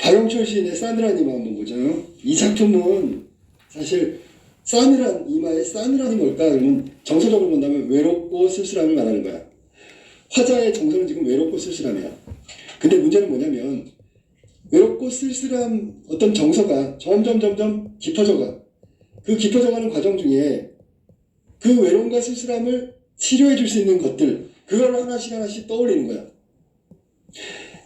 박영철 시인의 싸늘한 이마 한번 보죠. 이 작품은 사실 싸늘한 이마의 싸늘함이 뭘까? 그러면 정서적으로 본다면 외롭고 쓸쓸함을 말하는 거야. 화자의 정서는 지금 외롭고 쓸쓸함이야. 근데 문제는 뭐냐면 외롭고 쓸쓸한 어떤 정서가 점점 점점 깊어져가. 그 깊어져가는 과정 중에 그 외로움과 쓸쓸함을 치료해 줄 수 있는 것들 그걸 하나씩 하나씩 떠올리는 거야.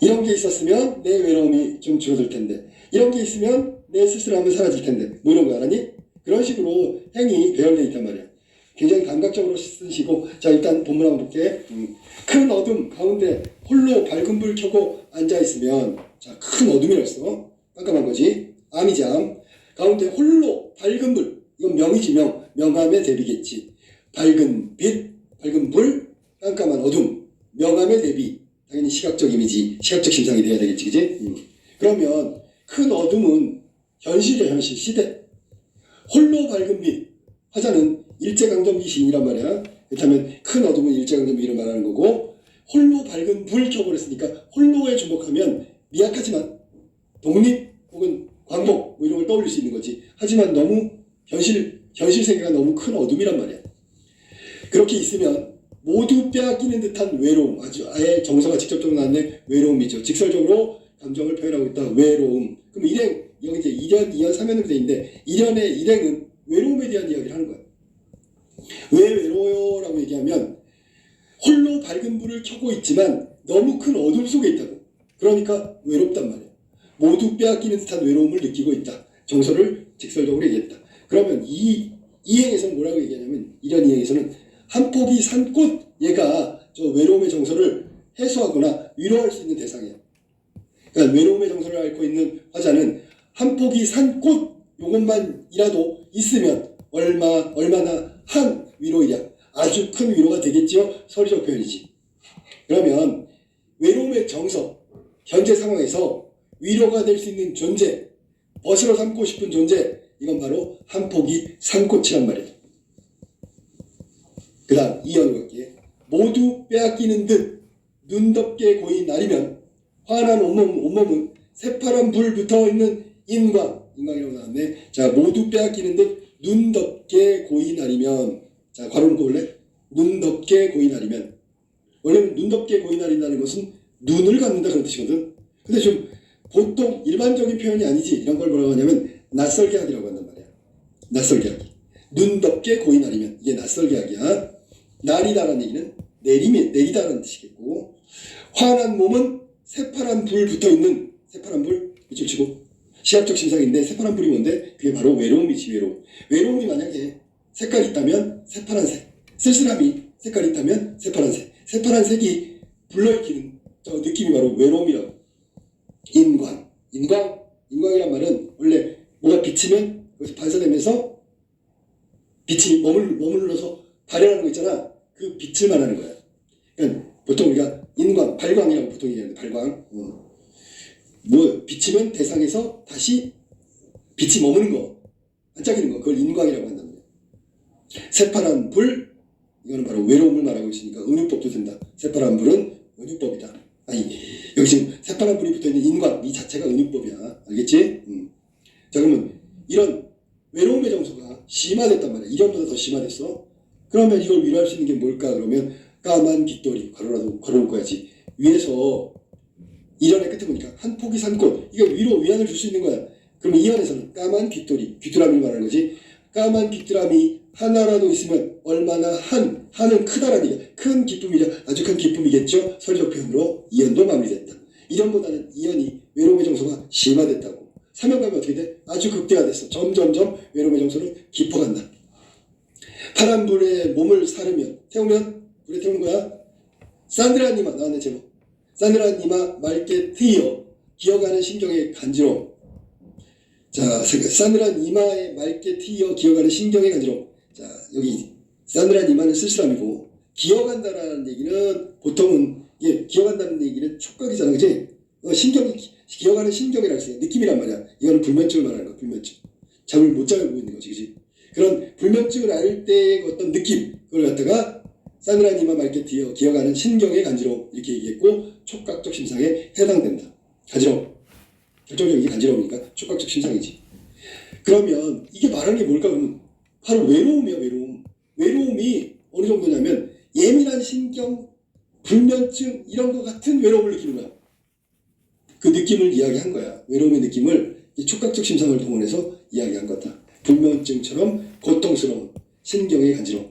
이런 게 있었으면 내 외로움이 좀 줄어들 텐데 이런 게 있으면 내 쓸쓸함은 사라질 텐데 뭐 이런 거 알았니? 그런 식으로 행이 배열되어 있단 말이야. 굉장히 감각적으로 쓰시고 자 일단 본문 한번 볼게. 음, 큰 어둠 가운데 홀로 밝은 불 켜고 앉아 있으면 자큰 어둠이랬어. 깜깜한 거지. 암이지 암. 가운데 홀로 밝은 불 이건 명이지 명 명함의 대비겠지. 밝은 빛 밝은 불 깜깜한 어둠 명함의 대비 당연히 시각적 이미지 시각적 심상이 돼야 되겠지 그지? 음. 그러면 큰 어둠은 현실이야 현실. 시대. 홀로 밝은 빛 화자는 일제강점기 시인이란 말이야. 그렇다면 큰 어둠은 일제강점기를 말하는 거고 홀로 밝은 불 켜버렸으니까 홀로에 주목하면 미약하지만 독립 혹은 광복 뭐 이런 걸 떠올릴 수 있는 거지. 하지만 너무 현실 현실 세계가 너무 큰 어둠이란 말이야. 그렇게 있으면 모두 빼앗기는 듯한 외로움. 아주 아예 정서가 직접적으로 나왔네 외로움이죠. 직설적으로 감정을 표현하고 있다. 외로움. 그럼 일행 여기 이제 1년 2년 3년으로 돼 있는데 1년의 일행은 외로움에 대한 이야기를 하는 거야 왜 외로워요 라고 얘기하면 홀로 밝은 불을 켜고 있지만 너무 큰 어둠 속에 있다고. 그러니까 외롭단 말이야 모두 빼앗기는 듯한 외로움을 느끼고 있다. 정서를 직설적으로 얘기했다. 그러면 이 이행에서는 뭐라고 얘기하냐면 이런 이행에서는 한 폭이 산꽃 얘가 저 외로움의 정서를 해소하거나 위로할 수 있는 대상이야. 그러니까 외로움의 정서를 앓고 있는 화자는 한 폭이 산꽃 요것만이라도 있으면 얼마 얼마나 한 위로이냐 아주 큰 위로가 되겠지요 서리적 표현이지. 그러면 외로움의 정서 현재 상황에서 위로가 될 수 있는 존재 벗으로 삼고 싶은 존재 이건 바로 한 폭이 산꽃이란 말이야. 그 다음 이연우 갈게 모두 빼앗기는 듯 눈덮개 고인 날이면 환한 온몸, 온몸은 새파란 불 붙어있는 인광 인광이라고 나왔네. 자 모두 빼앗기는 듯 눈덮개 고인 날이면. 자 괄호를 볼래? 눈덮개 고인 날이면. 원래는 눈덮개 고인 날이라는 것은 눈을 갖는다 그런 뜻이거든. 근데 좀 보통 일반적인 표현이 아니지. 이런 걸 뭐라고 하냐면 낯설게 하기라고 한단 말이야. 낯설게 하기. 눈덮개 고인 날이면. 이게 낯설게 하기야 날이다라는 얘기는 내림이 내리다라는 뜻이겠고 환한 몸은 새파란 불 붙어 있는 새파란 불 밑줄 치고 시합적 심상인데 새파란 불이 뭔데? 그게 바로 외로움이지 외로움 외로움이 만약에 색깔이 있다면 새파란색 쓸쓸함이 색깔이 있다면 새파란색. 새파란색이 불러일으키는 저 느낌이 바로 외로움이라고. 인광 인광 인광이란 말은 원래 뭐가 비치면 거기서 반사되면서 빛이 머물, 머물러서 발현하는 거 있잖아. 그 빛을 말하는 거야. 그러니까 보통 우리가 인광, 발광이라고 보통 얘기하는데 발광. 어. 뭐 비치면 대상에서 다시 빛이 머무는 거, 반짝이는 거, 그걸 인광이라고 말이야. 새파란 불, 이거는 바로 외로움을 말하고 있으니까 은유법도 된다. 새파란 불은 은유법이다. 아니 여기 지금 새파란 불이 붙어있는 인광 이 자체가 은유법이야. 알겠지? 음. 자 그러면 이런 외로움의 정서가 심화됐단 말이야. 이전보다 더 심화됐어. 그러면 이걸 위로할 수 있는 게 뭘까? 그러면 까만 빗돌이 괄호라도 괄호를 꺼야지. 위에서 이전의 끝에 보니까 한 폭이 산꽃 이거 위로 위안을 줄 수 있는 거야. 그러면 이안에서는 까만 빗돌이 귀뚜라미를 말하는 거지. 까만 귀뚜라미 하나라도 있으면 얼마나 한 한은 크다라는 얘기야. 큰 기쁨이자 아주 큰 기쁨이겠죠. 설적 표현으로 이연도 마무리됐다. 이전보다는 이연이 외로움의 정서가 심화됐다고. 사명감이 어떻게 돼? 아주 극대화됐어. 점점점 외로움의 정서는 깊어간다. 파란 불에 몸을 사르면 태우면 불에 태우는 거야. 이마 나왔네 제목. 이마 맑게 트이어 기어가는 신경의 간지러움. 자, 이마에 맑게 트이어 기어가는 신경의 간지러움. 자, 여기 이마는 쓸쓸함이고 기어간다라는 얘기는 보통은 예, 기어간다는 얘기는 촉각이잖아, 그지? 어, 신경이 기어가는 신경이라고 했어요. 느낌이란 말이야. 이거는 불면증을 말하는 거야, 불면증. 잠을 못 자고 있는 거지, 그지? 그런 불면증을 앓을 때의 어떤 느낌, 그걸 갖다가 이마 맑게 기어, 기어가는 신경의 간지러움 이렇게 얘기했고 촉각적 심상에 해당된다. 간지러움. 결정적인 게 간지러우니까 촉각적 심상이지. 그러면 이게 말하는 게 뭘까 그러면 바로 외로움이야 외로움. 외로움이 어느 정도냐면 예민한 신경, 불면증 이런 것 같은 외로움을 느끼는 거야. 그 느낌을 이야기한 거야. 외로움의 느낌을 이 촉각적 심상을 동원해서 이야기한 거다. 불면증처럼 고통스러운 신경의 간지러움.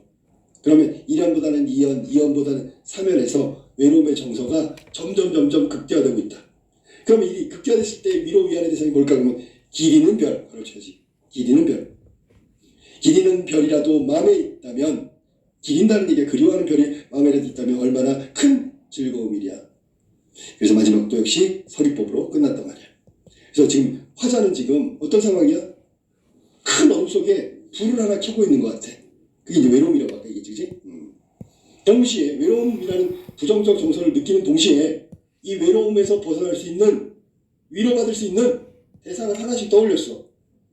그러면 1연보다는 2연, 2연보다는 3연에서 외로움의 정서가 점점 점점 극대화되고 있다. 그러면 이 극대화됐을 때 위로 위안의 대상이 뭘까 그러면 길이는 별, 쳐지. 길이는 별. 길이는 별이라도 마음에 있다면 기린다는 얘기가 그리워하는 별이 마음에라도 있다면 얼마나 큰 즐거움이랴. 그래서 마지막도 역시 서리법으로 끝났단 말이야. 그래서 지금 화자는 지금 어떤 상황이야? 속에 불을 하나 켜고 있는 것 같아. 그게 이제 외로움이라고 아까 얘기했지, 그지? 음. 동시에 외로움이라는 부정적 정서를 느끼는 동시에 이 외로움에서 벗어날 수 있는 위로받을 수 있는 대상을 하나씩 떠올렸어.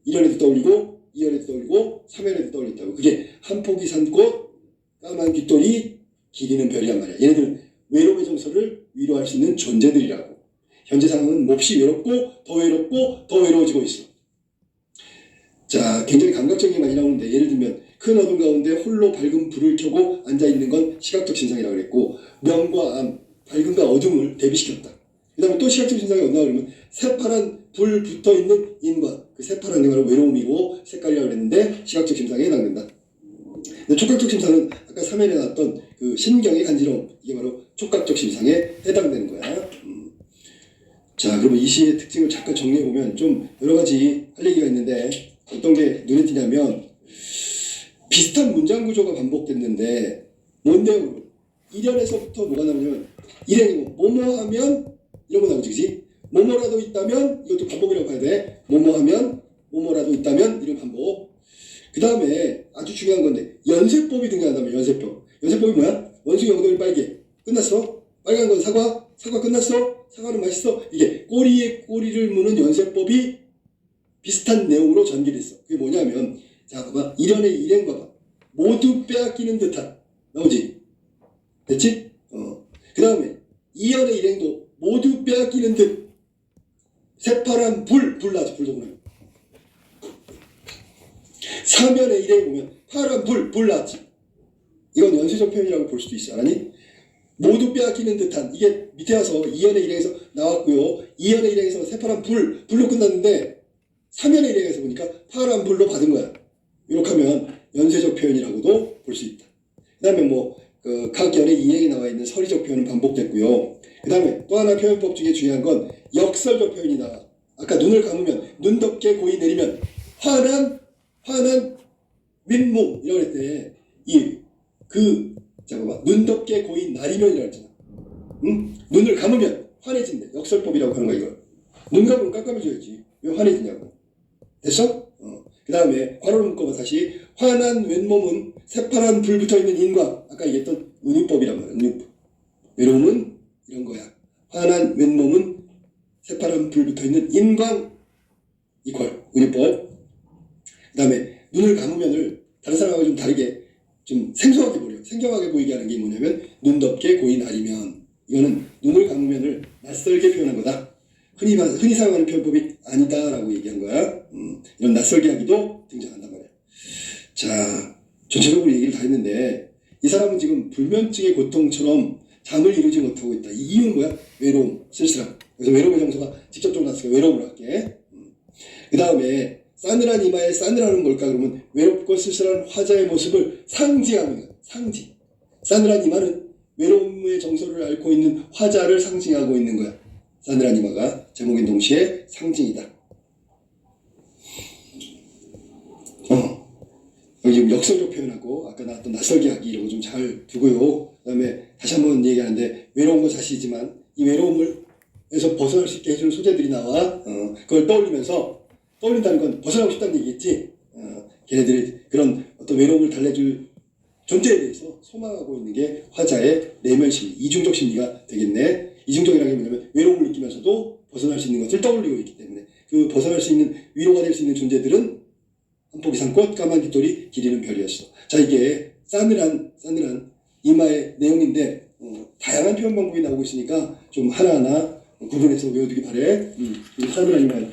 1년에도 떠올리고 2년에도 떠올리고 3년에도 떠올렸다고. 그게 한 포기 산꽃, 까만 깃돌이, 기리는 별이란 말이야. 얘네들은 외로움의 정서를 위로할 수 있는 존재들이라고. 현재 상황은 몹시 외롭고 더 외롭고 더 외로워지고 있어. 자, 굉장히 감각적인 게 많이 나오는데 예를 들면 큰 어둠 가운데 홀로 밝은 불을 켜고 앉아 있는 건 시각적 신상이라고 그랬고 명과 암, 밝음과 어둠을 대비시켰다. 그다음에 또 시각적 신상이 어디나 그러면 새파란 불 붙어 있는 인과 그 새파란 게 바로 외로움이고 색깔이라고 그랬는데 시각적 심상에 해당된다. 촉각적 심상은 아까 3회에 나왔던 그 신경의 간지러움 이게 바로 촉각적 심상에 해당되는 거야. 음. 자, 그러면 이 시의 특징을 잠깐 정리해 보면 좀 여러 가지 할 얘기가 있는데 어떤 게 눈에 띄냐면 비슷한 문장 구조가 반복됐는데 뭔데요? 1년에서부터 뭐가 나오냐면 일행이고 뭐뭐 하면 이런 거 나오지 그지? 뭐뭐라도 있다면 이것도 반복이라고 봐야 돼 뭐뭐 하면 뭐뭐라도 있다면 이런 반복 그 다음에 아주 중요한 건데 연세법이 등장한다면 연세법 연세법이 뭐야? 원숭이 엉덩이 빨개 끝났어? 빨간 건 사과 사과 끝났어? 사과는 맛있어? 이게 꼬리에 꼬리를 무는 연세법이 비슷한 내용으로 전개됐어. 그게 뭐냐면 자 봐봐. 일연의 일행 봐봐 모두 빼앗기는 듯한. 나오지? 됐지? 어. 그 다음에 이연의 일행도 모두 빼앗기는 듯. 새파란 불, 불 나지 불도구나 사면의 일행 보면 파란 불, 불 나지. 이건 연쇄적 표현이라고 볼 수도 있어. 알았니? 모두 빼앗기는 듯한. 이게 밑에 와서 이연의 일행에서 나왔고요. 이연의 일행에서 새파란 불, 불로 끝났는데 사면의 일행에서 보니까 파란 불로 받은 거야 이렇게 하면 연쇄적 표현이라고도 볼 수 있다 그 다음에 뭐 그 각 연의 이행에 나와 있는 서리적 표현은 반복됐고요. 그 다음에 또 하나 표현법 중에 중요한 건 역설적 표현이다. 아까 눈을 감으면 눈 덮개 고이 내리면 화난 화난 민몸 이라고 했대. 이 그 잠깐만 눈 덮개 고이 나리면이라고 했잖아. 응? 눈을 감으면 환해진대. 역설법이라고 하는 거야 이거. 눈 감으면 깜깜해져야지. 왜 환해지냐고. 됐어? 어. 그 다음에 괄호를 묶어봐 다시. 환한 왼몸은 새파란 불 붙어있는 인과 아까 얘기했던 은유법이란 말이야 은유법. 외로움은 이런 거야. 환한 왼몸은 새파란 불 붙어있는 인광 이퀄 은유법. 그 다음에 눈을 감으면을 다른 사람하고 좀 다르게 좀 생소하게 보려. 생경하게 보이게 하는 게 뭐냐면 눈 덮개 고이 나리면. 이거는 눈을 감으면을 낯설게 표현한 거다 흔히, 말- 흔히 사용하는 표현법이 아니다라고 얘기한 거야. 음, 이런 낯설게 하기도 등장한단 말이야. 자, 전체적으로 얘기를 다 했는데 이 사람은 지금 불면증의 고통처럼 잠을 이루지 못하고 있다. 이 이유는 뭐야? 외로움, 쓸쓸함. 그래서 외로움의 정서가 직접적으로 나왔으니까 외로움을 할게. 그 다음에 싸늘한 이마에 싸늘함은 뭘까? 그러면 외롭고 쓸쓸한 화자의 모습을 거야. 상징. 싸늘한 이마는 외로움의 정서를 앓고 있는 화자를 상징하고 있는 거야. 싸늘한 이마가 제목인 동시에 상징이다. 어. 여기 역설적 표현하고 아까 나왔던 낯설게 하기 이런 거 좀 잘 두고요. 그 다음에 다시 한번 얘기하는데 외로운 거 사실이지만 이 외로움을 에서 벗어날 수 있게 해주는 소재들이 나와 어, 그걸 떠올리면서 떠올린다는 건 벗어나고 싶다는 얘기겠지. 어, 걔네들이 그런 어떤 외로움을 달래줄 존재에 대해서 소망하고 있는 게 화자의 내면 심리, 이중적 심리가 되겠네. 이중적이라는 게 뭐냐면 외로움을 느끼면서도 벗어날 수 있는 것을 떠올리고 있기 때문에 그 벗어날 수 있는 위로가 될 수 있는 존재들은 한 포기 산꽃 까만 깃돌이 기리는 별이었어. 자 이게 싸늘한 싸늘한 이마의 내용인데 어, 다양한 표현 방법이 나오고 있으니까 좀 하나하나 구분해서 외워두기 바래. 음, 짧은 아니면